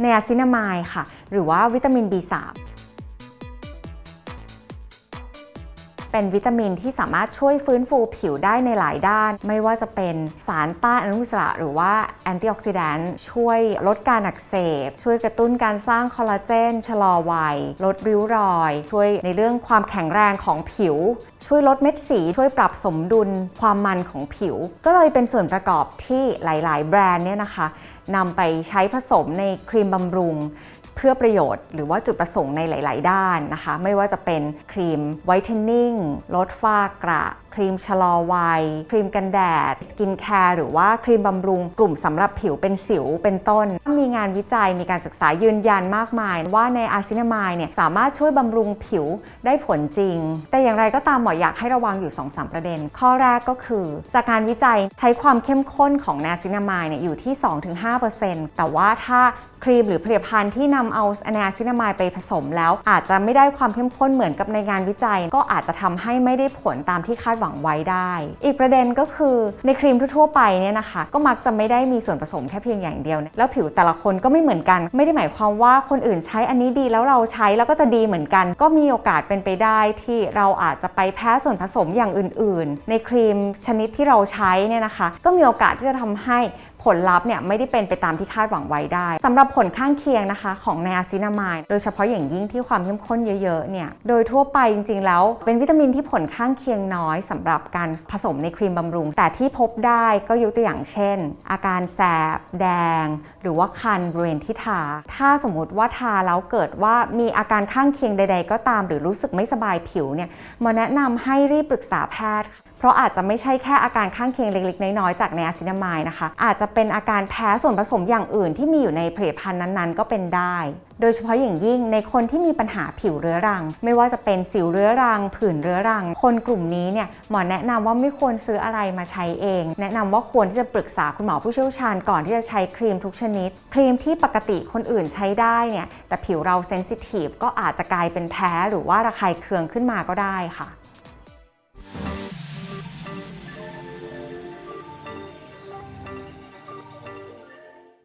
ไนอาซินามายค่ะ หรือว่าวิตามิน B3 เป็นวิตามินที่สามารถช่วยฟื้นฟูผิวได้ในหลายด้าน ไม่ว่าจะเป็นสารต้านอนุมูลอิสระหรือว่าแอนตี้ออกซิแดนต์ช่วยลดการอักเสบ ช่วยกระตุ้นการสร้างคอลลาเจนชะลอวัย ลดริ้วรอย ช่วยในเรื่องความแข็งแรงของผิว ช่วยลดเม็ดสี ช่วยปรับสมดุลความมันของผิว ก็เลยเป็นส่วนประกอบที่หลาย ๆ แบรนด์เนี่ยนะคะนำไปใช้ผสมในครีมบำรุง เพื่อประโยชน์หรือว่าจุดประสงค์ในหลาย ๆ ด้านนะคะ ไม่ว่าจะเป็นครีมไวท์เทนนิ่งลดฝ้ากระ รีมชะลอวัย ครีมกันแดด สกินแคร์หรือว่าครีมบำรุงกลุ่มสำหรับผิวเป็นสิวเป็นต้น มีงานวิจัยมีการศึกษายืนยันมากมาย ว่าในอาซินามายเนี่ยสามารถช่วยบำรุงผิวได้ผลจริง แต่อย่างไรก็ตามหมออยากให้ระวังอยู่ 2-3 ประเด็น ข้อแรกก็คือ จากการวิจัยใช้ความเข้มข้นของนาซินามายเนี่ยอยู่ที่ 2-5%แต่ว่าถ้าครีมหรือผลิตภัณฑ์ที่นำเอาแนซินามายไปผสมแล้ว อาจจะไม่ได้ความเข้มข้นเหมือนกับในงานวิจัย ก็อาจจะทำให้ไม่ได้ผลตามที่คาดหวังไว้ได้ อีกประเด็นก็คือในครีมทั่วๆไปเนี่ยนะคะก็มักจะไม่ได้มีส่วนผสมแค่เพียงอย่างเดียว แล้วผิวแต่ละคนก็ไม่เหมือนกัน ไม่ได้หมายความว่าคนอื่นใช้อันนี้ดีแล้วเราใช้แล้วก็จะดีเหมือนกัน ก็มีโอกาสเป็นไปได้ที่เราอาจจะไปแพ้ส่วนผสมอย่างอื่น ๆ ในครีมชนิดที่เราใช้เนี่ยนะคะ ก็มีโอกาสที่จะทำให้ผลลัพธ์เนี่ยไม่ได้เป็นไปตามที่คาดหวังไว้ได้สำหรับผลข้างเคียงนะคะของไนอาซินามายโดยเฉพาะอย่างยิ่งที่ความเข้มข้นเยอะๆเนี่ยโดยทั่วไปจริงๆแล้ว เป็นวิตามินที่ผลข้างเคียงน้อยสำหรับการผสมในครีมบำรุง แต่ที่พบได้ก็ยกตัวอย่างเช่น อาการแสบ แดง หรือว่าคันบริเวณที่ทา ถ้าสมมติว่าทาแล้วเกิดว่ามีอาการข้างเคียงใด ๆ ก็ตาม หรือรู้สึกไม่สบายผิวเนี่ยมอแนะนำให้รีบปรึกษาแพทย์เพราะอาจจะไม่ใช่แค่อาการข้างเคียงเล็ก ๆ น้อย ๆ จากไนอาซินามายนะคะ อาจจะเป็นอาการแพ้ส่วนผสมอย่างอื่นที่มีอยู่ในผลิตภัณฑ์นั้น ๆ ก็เป็นได้ โดยเฉพาะอย่างยิ่งในคนที่มีปัญหาผิวเรื้อรัง ไม่ว่าจะเป็นสิวเรื้อรัง ผื่นเรื้อรัง คนกลุ่มนี้เนี่ยหมอแนะนำว่าไม่ควรซื้ออะไรมาใช้เอง แนะนำว่าควรที่จะปรึกษาคุณหมอผู้เชี่ยวชาญก่อนที่จะใช้ครีมทุกชนิด ครีมที่ปกติคนอื่นใช้ได้เนี่ยแต่ผิวเราเซนซิทีฟก็อาจจะกลายเป็นแพ้หรือว่าระคายเคืองขึ้นมาก็ได้ค่ะ